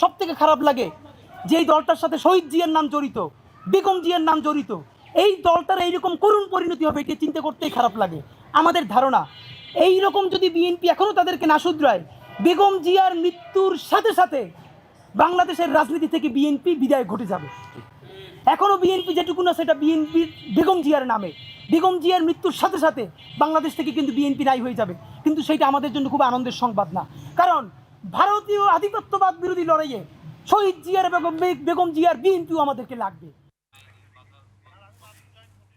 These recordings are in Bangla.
সব থেকে খারাপ লাগে, যেই দলটার সাথে শহীদ জিয়ার নাম জড়িত, বেগম জিয়ার নাম জড়িত, এই দলটার এইরকম করুণ পরিণতি হবে এটি চিন্তা করতেই খারাপ লাগে। আমাদের ধারণা এই রকম যদি বিএনপি এখনও তাদেরকে না শুধরায়, বেগম জিয়ার মৃত্যুর সাথে সাথে বাংলাদেশের রাজনীতি থেকে বিএনপি বিদায় ঘটে যাবে। এখনও বিএনপি যেটুকু না, সেটা বিএনপি বেগম জিয়ার নামে। বেগম জিয়ার মৃত্যুর সাথে সাথে বাংলাদেশ থেকে কিন্তু বিএনপি নাই হয়ে যাবে। কিন্তু সেটা আমাদের জন্য খুব আনন্দের সংবাদ না। কারণ ভারতীয় আধিপত্যবাদ বিরোধী লড়াইয়ে শহীদ জিয়ার বেগম বেগম জিয়ার বিএনপিও আমাদেরকে লাগবে।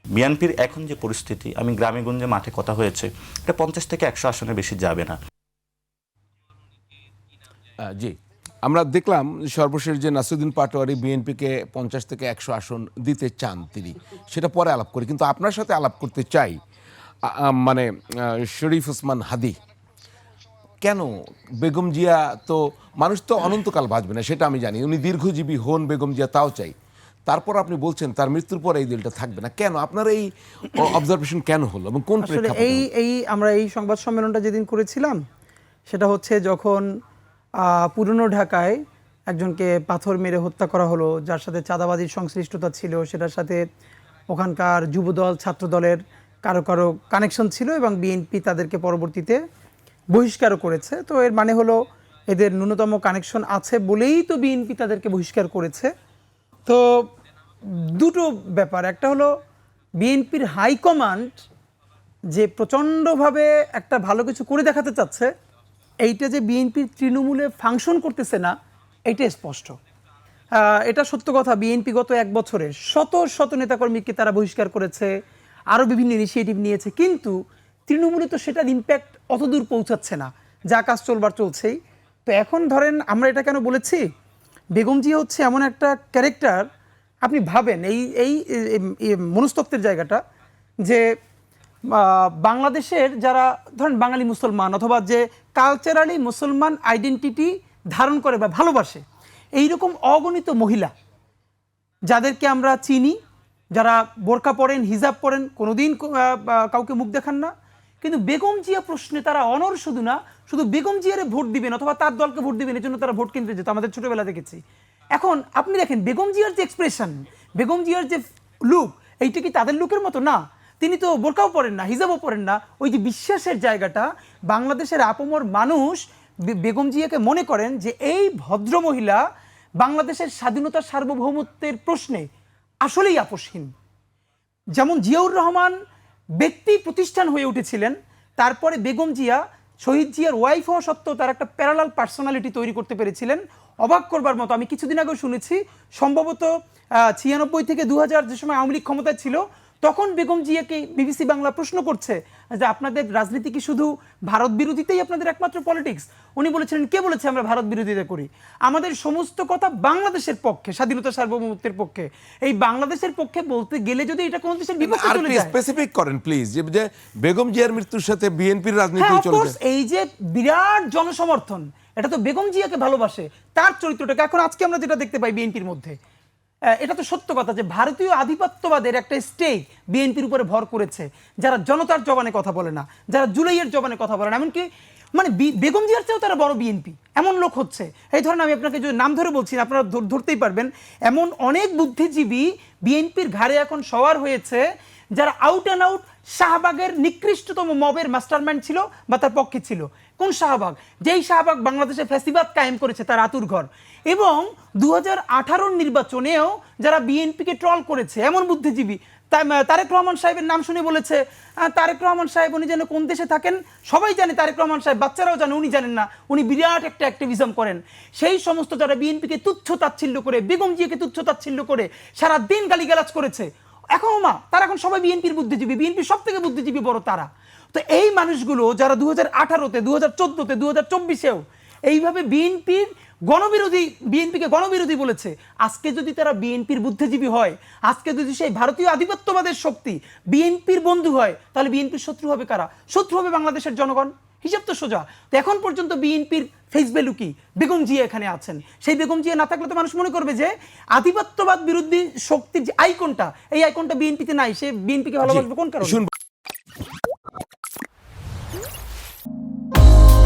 বিএনপির এখন যে পরিস্থিতি আমি গ্রামে গঞ্জে মাঠে কথা হয়েছে এটা পঞ্চাশ থেকে একশো আসনে বেশি যাবে না। জি। আমরা দেখলাম সর্বশেষ যে নাসিরুদ্দিন পাটোয়ারি বিএনপিকে পঞ্চাশ থেকে একশো আসন দিতে চান তিনি। সেটা পরে আলাপ করি কিন্তু আপনার সাথে আলাপ করতে চাই মানে আহ, শরীফ ওসমান হাদি। কেন? বেগম জিয়া তো মানুষ তো অনন্তকাল বাঁচবে না সেটা আমি জানি। উনি দীর্ঘজীবী হন বেগম জিয়া তাও চাই। তারপর আপনি বলছেন তার মৃত্যুর পর এই দলটা থাকবে না। কেন? আপনার এই অবজারভেশন কেন হলো? এবং কোন এই এই আমরা এই সংবাদ সম্মেলনটা যেদিন করেছিলাম সেটা হচ্ছে যখন পুরনো ঢাকায় একজনকে পাথর মেরে হত্যা করা হলো যার সাথে চাঁদাবাজির সংশ্লিষ্টতা ছিল সেটার সাথে ওখানকার যুবদল ছাত্রদলের কারও কারও কানেকশন ছিল এবং বিএনপি তাদেরকে পরবর্তীতে বহিষ্কারও করেছে। তো এর মানে হলো এদের ন্যূনতম কানেকশন আছে বলেই তো বিএনপি তাদেরকে বহিষ্কার করেছে। তো দুটো ব্যাপার। একটা হলো বিএনপির হাইকমান্ড যে প্রচণ্ডভাবে একটা ভালো কিছু করে দেখাতে চাচ্ছে, এইটা যে বিএনপির তৃণমূলে ফাংশন করতেছে না, এইটা স্পষ্ট। এটা সত্য কথা বিএনপি গত এক বছরে শত শত নেতাকর্মীকে তারা বহিষ্কার করেছে, আরও বিভিন্ন ইনিশিয়েটিভ নিয়েছে। কিন্তু তৃণমূলে তো সেটার ইম্প্যাক্ট অত দূর পৌঁছাচ্ছে না। যা কাজ চলবার চলছেই। তো এখন ধরেন আমরা এটা কেন বলেছি? বেগমজি হচ্ছে এমন একটা ক্যারেক্টার আপনি ভাবেন, এই এই, এই- এই মনস্তত্ত্বের জায়গাটা যে বাংলাদেশের যারা ধরেন বাঙালি মুসলমান অথবা যে কালচারালি মুসলমান আইডেন্টিটি ধারণ করে বা ভালোবাসে, এইরকম অগণিত মহিলা যাদেরকে আমরা চিনি, যারা বোরকা পরেন, হিজাব পরেন, কোনোদিন কাউকে মুখ দেখান না কিন্তু বেগম জিয়া প্রশ্নে তারা অনর শুধু না, শুধু বেগম জিয়ারে ভোট দিবেন অথবা তার দলকে ভোট দিবেন এর জন্য তারা ভোট কিনতে যেত, আমাদের ছোটবেলা দেখেছি। এখন আপনি দেখেন, বেগম জিয়ার যে এক্সপ্রেশন বেগম জিয়ার যে লুক এইটা কি তাদের লুকের মতো? না। তিনি তো বোরকাও পরেন না, হিজাবও পরেন না। ওই যে বিশ্বাসের জায়গাটা, বাংলাদেশের আপমর মানুষ বেগম জিয়াকে মনে করেন যে এই ভদ্র মহিলা বাংলাদেশের স্বাধীনতা সার্বভৌমত্বের প্রশ্নে আসলেই আপোষহীন। যেমন জিয়াউর রহমান ব্যক্তি প্রতিষ্ঠান হয়ে উঠেছিলেন। তারপরে বেগম জিয়া, শহীদ জিয়ার ওয়াইফ হওয়া সত্ত্বেও তার একটা প্যারালাল পার্সোনালিটি তৈরি করতে পেরেছিলেন। অবাক করবার মতো, আমি কিছুদিন আগেও শুনেছি, সম্ভবত ছিয়ানব্বই থেকে দু হাজার যে সময় আওয়ামী লীগ ক্ষমতায় ছিল তখন বেগম জিয়াকে বিবিসি বাংলা প্রশ্ন করছে যে আপনাদের রাজনীতি কি শুধু ভারত বিরোধীতেই আপনাদের একমাত্র পলিটিক্স উনি বলেছিলেন কে বলেছে আমরা ভারত বিরোধিতা করি? আমাদের সমস্ত কথা বাংলাদেশের পক্ষে স্বাধীনতা সার্বভৌমত্বের পক্ষে। এই বাংলাদেশের পক্ষে বলতে গেলে যদি এটা কোন দেশের বিপক্ষে চলে যায় স্পেসিফিক করেন প্লিজ যে বেগম জিয়ার মৃত্যুর সাথে বিএনপির রাজনীতি হ্যাঁ চলে এই যে বিরাট জনসমর্থন এটা তো বেগম জিয়াকে ভালোবাসে। তার চরিত্রটাকে এখন আজকে আমরা যেটা দেখতে পাই বিএনপির মধ্যে। এটা তো সত্য কথা যে ভারতীয় আধিপত্যবাদের একটা স্টেজ বিএনপির উপরে ভর করেছে। যারা জনতার জবানে কথা বলে না, যারা জুলাইয়ের জবানে কথা বলে না, এমনকি মানে বেগম জিয়ার চেয়েও তারা বড় বিএনপি। এমন লোক হচ্ছে। এই ধরনের আমি আপনাকে যদি নাম ধরে বলছি, আপনারা ধরতেই পারবেন। এমন অনেক বুদ্ধিজীবী বিএনপির ঘাড়ে এখন সওয়ার হয়েছে যারা আউট অ্যান্ড আউট শাহবাগের নিকৃষ্টতম মবের মাস্টারমাইন্ড ছিল বা তার পক্ষে ছিল। কোন শাহবাগ? যেই শাহবাগ বাংলাদেশে ফ্যাসিবাদ কায়েম করেছে তার আতুর ঘর। এবং দু হাজার নির্বাচনেও যারা বিএনপিকে ট্রল করেছে, এমন বুদ্ধিজীবী তারেক রহমান সাহেবের নাম শুনে বলেছে তারেক রহমান সাহেব উনি যেন কোন দেশে থাকেন, সবাই জানে তারেক রহমান সাহেব, বাচ্চারাও জানে, উনি জানেন না, উনি বিরাট একটা অ্যাক্টিভিজম করেন। সেই সমস্ত যারা বিএনপিকে তুচ্ছ তাচ্ছিল্য করে, বেগম জিয়াকে তুচ্ছ তাচ্ছিল্য করে সারা দিন গালিগালাজ করেছে এখন মা, তারা এখন সবাই বিএনপির বুদ্ধিজীবী, বিএনপির সব থেকে বুদ্ধিজীবী বড় তারা। তো এই মানুষগুলো যারা দু হাজার আঠারোতে দু হাজার চোদ্দোতে দু হাজার চব্বিশেও এইভাবে বিএনপির গণবিরোধী বিএনপিকে গণবিরোধী বলেছে। আজকে যদি তারা বিএনপির বুদ্ধিজীবী হয় আজকে যদি সেই ভারতীয় আধিপত্যবাদের শক্তি বিএনপির বন্ধু হয় তাহলে বিএনপির শত্রু হবে কারা? শত্রু হবে বাংলাদেশের জনগণ। হিসাব তো সোজা। তো এখন পর্যন্ত বিএনপির ফেস ভ্যালু কি বেগম জিয়া এখানে আছেন। সেই বেগম জিয়া না থাকলে তো মানুষ মনে করবে যে আধিপত্যবাদ বিরোধী শক্তির যে আইকনটা এই আইকনটা বিএনপিতে নাই। সে বিএনপিকে ভালোবাসবে কোন কারণে?